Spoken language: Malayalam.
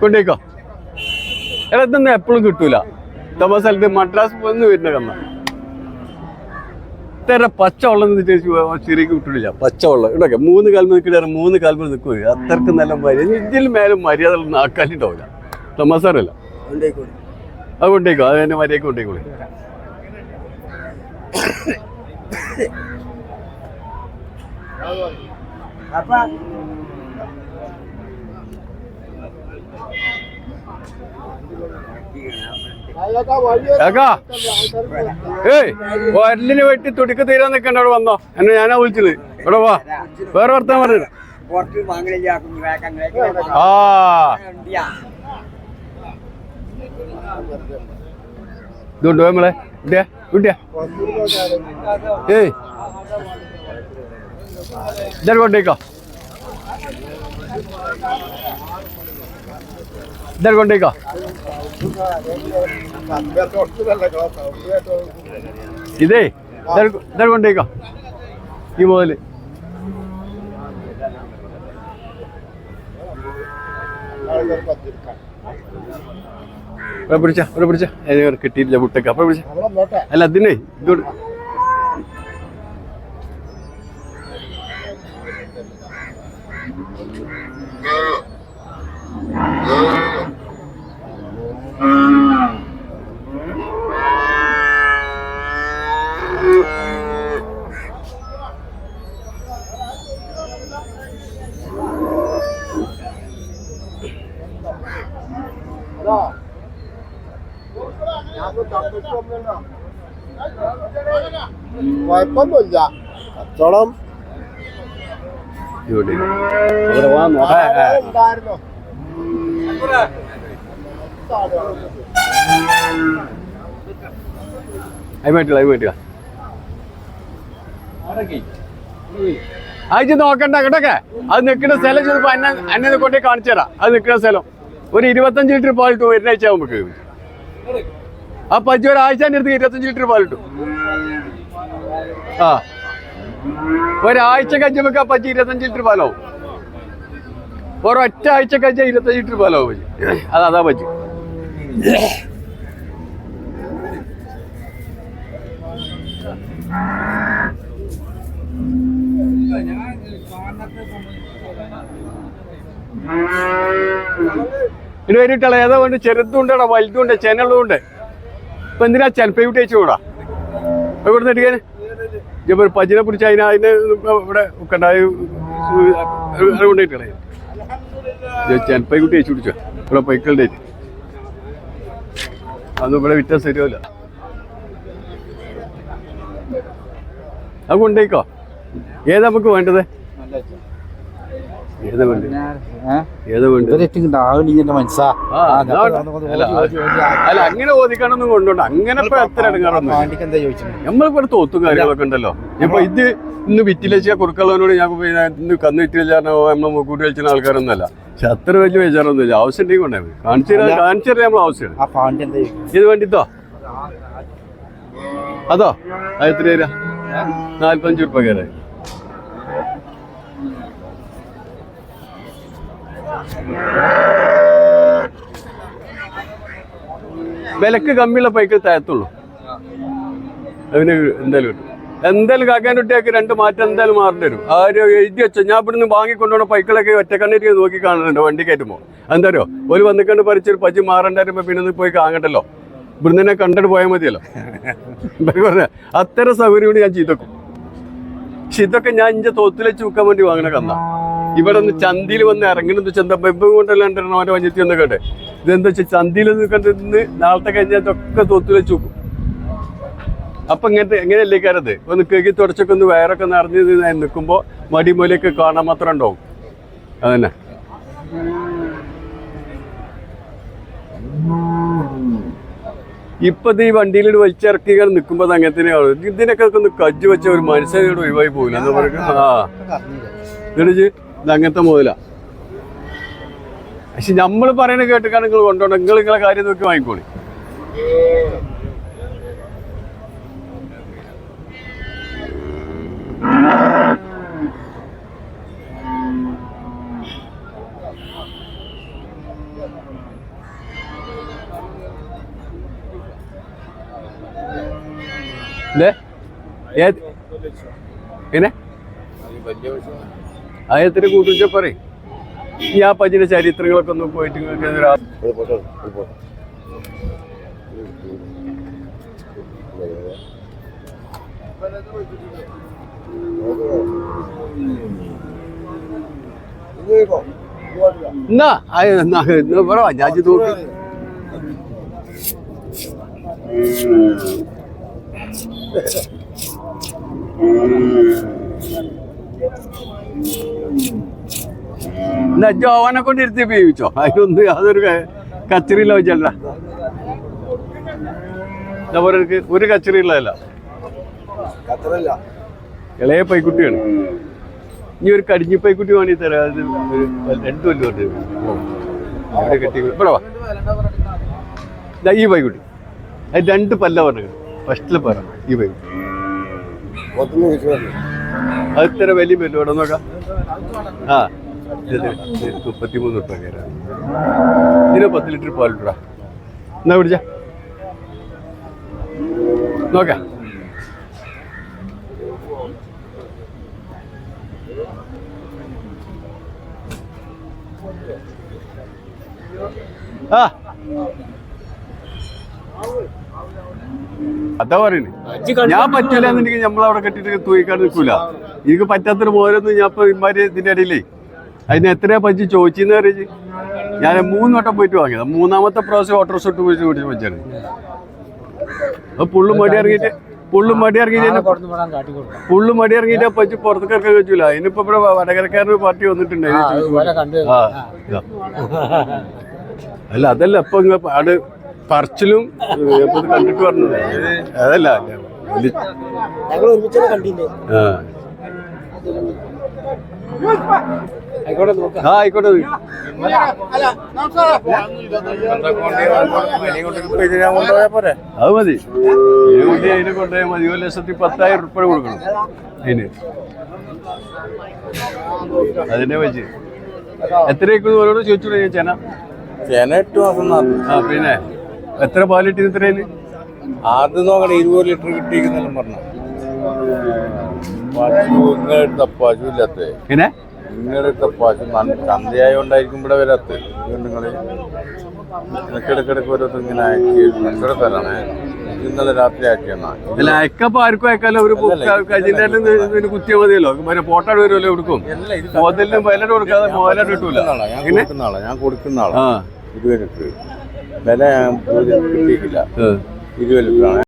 കൊണ്ടേക്കോ. എടാ ഇതൊന്നും എപ്പോഴും കിട്ടൂല. നമ്മ സ്ഥലത്ത് മദ്രാസ് പോന്ന് വരുന്ന കമ്മ ഇത്ര പച്ചവെള്ളം ചെറിയ കിട്ടില്ല പച്ചവെള്ളം. ഇടൊക്കെ മൂന്ന് കാൽമ നിൽക്കില്ല മൂന്ന് കാൽമ നിൽക്കുക അത്രയ്ക്ക് നല്ല മര്യാദ. ഇതിൽ മേലും മര്യാദ ഉള്ള തമാസാറല്ല അത് കൊണ്ടേക്കോ. അത് തന്നെ മര്യാദ കൊണ്ടേക്കോളി. ഏക്കാ ഏയ് വരലിന് വെട്ടി തുടിക്ക് തീരാൻ നിൽക്കണ്ട അവിടെ വന്നോ. എന്നെ ഞാനാ വിളിച്ചത്. ഇവിടെ വാ. വേറെ വർത്താൻ പറഞ്ഞു ആ. ഇതുണ്ടോ നമ്മളെ? ഇടിയാ ഇടിയാ ഏയ്. ഇതാ കൊണ്ടേക്കോ? ഇതാ കൊണ്ടേക്കോ ഇതേ ഇതെ കൊണ്ടേക്കോ ഈ മുതൽ പിടിച്ച ഇവിടെ പിടിച്ച. അതിന് കിട്ടിയിട്ടില്ല മുട്ടക്ക് അപ്പൊ പിടിച്ച. അല്ല അതിനെ ഇതോട്. കുഴപ്പമൊന്നുമില്ല. കച്ചവടം. ഉണ്ടായിരുന്നു അത് നോക്കണ്ട കേട്ടൊക്കെ? അത് നിൽക്കുന്ന സ്ഥലം ചെന്നപ്പോ അന്നെ അന്നെ കൊണ്ടേ കാണിച്ചു തരാം അത് നിൽക്കുന്ന സ്ഥലം. ഒരു ഇരുപത്തഞ്ച് ലിറ്റർ പാലിട്ട് വരുന്ന ആഴ്ച നമുക്ക്. ആ പജ്ജി ഒരാഴ്ച അടുത്ത് ഇരുപത്തഞ്ച് ലിറ്റർ പാലിട്ടു ആ. ഒരാഴ്ച കഴിയുമ്പോ ആ പജ്ജി ഇരുപത്തഞ്ച് ലിറ്റർ പാലാവും. ഒരൊറ്റ ആഴ്ച കഴിച്ചാൽ ഇരുപത്തഞ്ച് ലിറ്റർ പാലാവും പജ്ജി. അത് അതാ പജ്ജി. ഇനി വരിട്ടള ഏതോ കൊണ്ട് ചെറുതുണ്ടടാ വലുതുണ്ട് ചെനളുണ്ട് ഇപ്പൊ എന്തിനാ ചെനപ്പ അയച്ചു കൂടാ ഇവിടെ നിന്ന് ഇപ്പൊ പജിനെ പിടിച്ച് അതിനെ അതിന് ഇവിടെ കണ്ടായി കൊണ്ടിട്ടളേ ചെനപ്പ കുട്ടി അയച്ചു പിടിച്ചോ ഇവിടെ പൈക്കളുടെ അതൊന്നും ഇവിടെ വിറ്റാൻ ശരിയല്ല അത് കൊണ്ടേക്കോ ഏതാ നമുക്ക് വേണ്ടത് ഏതാ വേണ്ടത് ഏതാ വേണ്ടത് മനസ്സാ. അല്ല, അങ്ങനെ ഓദിക്കാനൊന്നും കൊണ്ടുണ്ട് അങ്ങനെ ഇപ്പൊ എത്ര നമ്മളിവിടെ തോത്തും കാര്യങ്ങളൊക്കെ ഉണ്ടല്ലോ. ഇപ്പൊ ഇത് ഇന്ന് വിറ്റിലേച്ച കുറുക്കളവനോട് ഞാൻ ഇന്ന് കന്ന് വിറ്റില്ല നമ്മളെ മുക്കൂട്ടി ആൾക്കാരൊന്നും ആൾക്കാരൊന്നുമല്ല. പക്ഷെ അത്ര വലിയ വിചാരമൊന്നുമില്ല ആവശ്യം ഉണ്ടെങ്കിൽ കൊണ്ടേ കാണിച്ചു കാണിച്ചു തരാം നമ്മൾ ആവശ്യമാണ് ഇത് വേണ്ടിത്തോ അതോ? അത് എത്ര തരാ? രൂപ ഉറുപ്പ കയറി വിലക്ക് കമ്മിയുള്ള പൈക്ക് താഴത്തുള്ളൂ അതിന് എന്തായാലും കിട്ടും. എന്തായാലും കാക്കാനുട്ടിയൊക്കെ രണ്ട് മാറ്റം എന്തായാലും മാറേണ്ടി വരും. ആരും എഴുതി വെച്ച. ഞാൻ ഇവിടുന്ന് വാങ്ങിക്കൊണ്ടുപോണ പൈക്കളൊക്കെ ഒറ്റക്കണ്ണീര് നോക്കി കാണുന്നുണ്ട്. വണ്ടി കയറ്റുമ്പോൾ. എന്തായാലും ഒരു വന്നിക്കണ്ട് പറിച്ചൊരു പച്ചി മാറണ്ടായിരുമ്പോ പിന്നെ ഒന്ന് പോയി കാങ്ങട്ടല്ലോ ഇവിടുന്ന് തന്നെ കണ്ടിട്ട് പോയാൽ മതിയല്ലോ. പറഞ്ഞ അത്തരം സൗകര്യം കൂടി ഞാൻ ചെയ്തേക്കും. പക്ഷെ ഇതൊക്കെ ഞാൻ ഇഞ്ച തോത്തിലെ ചൂക്കാൻ വേണ്ടി വാങ്ങണ കന്ന. ഇവിടെ ഒന്ന് ചന്തിയിൽ വന്ന് ഇറങ്ങുന്നത് ചന്ത ബെബ് കൊണ്ടല്ലാണ്ടെണ്ണ അവരെ വഞ്ചത്തി ഒന്ന് കേട്ടെ ഇതെന്താ വെച്ചാൽ ചന്തിയിൽ കണ്ടിരുന്ന് നാളത്തെ കഴിഞ്ഞാൽ ഇതൊക്കെ തോത്തിൽ വെച്ച് നോക്കും അപ്പൊ ഇങ്ങനത്തെ എങ്ങനെയല്ലേ കരുത് ഒന്ന് കേക്കി തുടച്ചൊക്കെ ഒന്ന് വയറൊക്കെ നിറഞ്ഞ് നിൽക്കുമ്പോൾ മടിമൂലയൊക്കെ കാണാൻ മാത്രം ഉണ്ടാവും അതന്നെ ഇപ്പൊ ഈ വണ്ടിയിൽ വലിച്ചിറക്കി നിൽക്കുമ്പോൾ അങ്ങനെ തന്നെയാണ് ഇതിനൊക്കെ ഒന്ന് കജ്ജ് വെച്ച ഒരു മനുഷ്യനോട് ഒഴിവായി പോകില്ല എന്ന് പറയുക ആ എന്നിട്ട് ഇത് അങ്ങനത്തെ മുതലാ. പക്ഷെ നമ്മൾ പറയണ കേട്ടിക്കാൻ നിങ്ങൾ കൊണ്ടുപോകണം നിങ്ങൾ നിങ്ങളെ കാര്യം നോക്കി വാങ്ങിക്കോളി. പിന്നെ ഏത് കൂട്ടിച്ച പറയും. ഈ ആ പജിന്റെ ചരിത്രങ്ങളൊക്കെ ഒന്ന് പോയിട്ട് എന്നാ ആ, എന്നാ, എന്നാ പറ ഞാൻ ഇത് നോക്കി എന്നാ ജോവനെ കൊണ്ട് ഇരുത്തി ഉപയോഗിച്ചോ? അതിനൊന്നും യാതൊരു കച്ചറി കച്ചറിയില്ല വെച്ചല്ല. ഒരു കച്ചറി ഉള്ളതല്ല ഇളയ പൈക്കുട്ടിയാണ്. ഇനി ഒരു കടിഞ്ഞി പൈക്കുട്ടി വേണ്ടി തരാം. രണ്ടു കൊണ്ട് അവിടെ കെട്ടി ഇവിടെ വാ. ഈ പൈക്കുട്ടി. അത് രണ്ട് പല്ല പറഞ്ഞു ഫസ്റ്റിൽ പറഞ്ഞു ഈ പൈക്കുട്ടി. അത് ഇത്ര വലിയ പല്ല് ഇവിടെ നോക്കാം. ആ. മുപ്പത്തിമൂന്ന് റുപ്യ കയറാം ഇതിന് പത്ത് ലിറ്റർ പാലിട്ടാ എന്നാ പിടിച്ച നോക്കാം. ആ. അതാ പറയുന്നത് ഞാൻ പറ്റില്ല എന്നുണ്ടെങ്കിൽ നമ്മളവിടെ കെട്ടിട്ട് തൂയിക്കാൻ നിൽക്കൂല. എനിക്ക് പറ്റാത്തൊരു മോരൊന്നും ഞാൻ ഇപ്പൊ ഇമാര് ഇതിന്റെ ഇടയിലേ അതിന് എത്രയാ പറ്റി ചോദിച്ചെന്ന് അറിയിച്ച്? ഞാൻ മൂന്ന് വട്ടം പോയിട്ട് വാങ്ങിയത്. മൂന്നാമത്തെ പ്രാവശ്യം ഓട്ടോറിക്ഷ ഇട്ട് പോയിട്ട് പിടിച്ച് വെച്ചാണ്. അപ്പൊ പുള്ളും മടി ഇറങ്ങിയിട്ട് പുള്ളും മടി ഇറങ്ങിയിട്ട് പുള്ളും മടി ഇറങ്ങിയിട്ട് പറ്റി പുറത്തേക്ക് കിടക്കാൻ വെച്ചില്ല അതിനിപ്പോ ഇവിടെ വടകരക്കാരന് പാർട്ടി വന്നിട്ടുണ്ട്. ആ അല്ല അതല്ല ഇപ്പൊ ഇങ്ങ ആട് പറച്ചിലും കണ്ടിട്ട് പറഞ്ഞത് അതല്ല ഞങ്ങൾ ഒരുമിച്ച് കണ്ടില്ലേ ആ. ആ ആയിക്കോട്ടെ നീ. കൊണ്ടുപോയാ പോരെ അത് മതി. ഇതിനെ കൊണ്ട് അതിനെ കൊണ്ടുപോയാൽ മതി. ഒരു ലക്ഷത്തി പത്തായിരം ഉറുപ്പ കൊടുക്കണം. അതിന്. അതിനെ വെച്ച്. എത്രയൊക്കെ ഓരോട് ചോദിച്ചോളൂ ഞാൻ ചേന? ചേന എട്ട് മാസം നടന്നു ആ പിന്നെ എത്ര പാലിട്ടി ഇത്രയിൽ ആദ്യം നോക്കണം ഇരുപത് ലിറ്റർ കിട്ടിയിരിക്കുന്നെല്ലാം പറഞ്ഞു. പശു ഇല്ലാത്ത. പിന്നെ? ഇങ്ങനെടുത്ത പശു നല്ല ചന്തയായോണ്ടായിരിക്കും ഇവിടെ വരാത്ത. നിങ്ങൾ ഇടയ്ക്കിടയ്ക്കിടയ്ക്ക് ഓരോരുത്തർ ഇങ്ങനെ അയക്കി എത്ര തരണേ ഇന്നലെ രാത്രി ആക്കിയെന്നാ അയക്കപ്പോ ആർക്കും അയക്കാലോ ഒരു കുത്തിയാൽ മതിയല്ലോ. മറ്റേ പോട്ടാട് വരുമല്ലോ എടുക്കും മോതലിന് വില കൊടുക്കാതെ മോലാട് കിട്ടൂല ഞാൻ എങ്ങനെ? കൊടുക്കുന്ന ആളാ ഞാൻ കൊടുക്കുന്ന ആളാ. ഇരുപത് ലിറ്റർ വില കിട്ടിയിട്ടില്ല. ഇരുപത് ലിറ്റർ ആണ്